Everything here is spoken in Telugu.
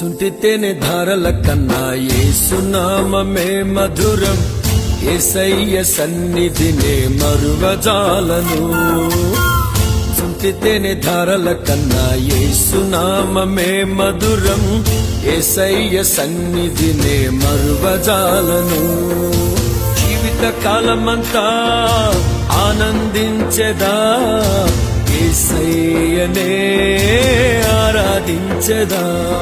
సుంటితేనే ధారల కన్నా ఏసునామమే మధురం. ఏసయ్య సన్నిధినే మరువజాలను. సుంటితేనే ధారల కన్నా ఏసునామమే మధురం. ఏసయ్య సన్నిధినే మరువజాలను. జీవిత కాలమంతా ఆనందించెదా? ఏసయ్యనే ఆరాధించదా?